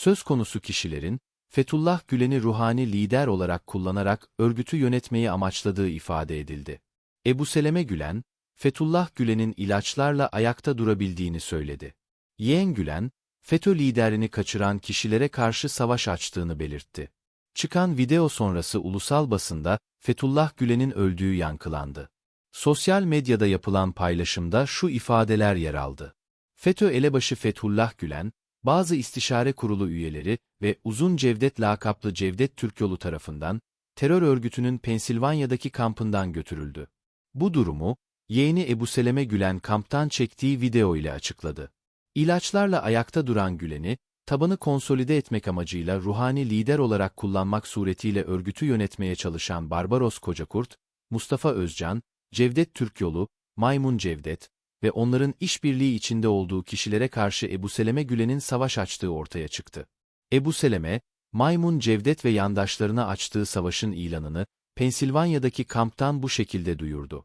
Söz konusu kişilerin, Fethullah Gülen'i ruhani lider olarak kullanarak örgütü yönetmeyi amaçladığı ifade edildi. Ebu Seleme Gülen, Fethullah Gülen'in ilaçlarla ayakta durabildiğini söyledi. Yeğen Gülen, FETÖ liderini kaçıran kişilere karşı savaş açtığını belirtti. Çıkan video sonrası ulusal basında Fethullah Gülen'in öldüğü yankılandı. Sosyal medyada yapılan paylaşımda şu ifadeler yer aldı. FETÖ elebaşı Fethullah Gülen, bazı istişare kurulu üyeleri ve Uzun Cevdet lakaplı Cevdet Türkyolu tarafından terör örgütünün Pensilvanya'daki kampından götürüldü. Bu durumu, yeğeni Ebu Seleme Gülen kamptan çektiği video ile açıkladı. İlaçlarla ayakta duran Gülen'i, tabanı konsolide etmek amacıyla ruhani lider olarak kullanmak suretiyle örgütü yönetmeye çalışan Barbaros Kocakurt, Mustafa Özcan, Cevdet Türkyolu, Maymun Cevdet ve onların işbirliği içinde olduğu kişilere karşı Ebu Seleme Gülen'in savaş açtığı ortaya çıktı. Ebu Seleme, Maymun Cevdet ve yandaşlarına açtığı savaşın ilanını, Pensilvanya'daki kamptan bu şekilde duyurdu.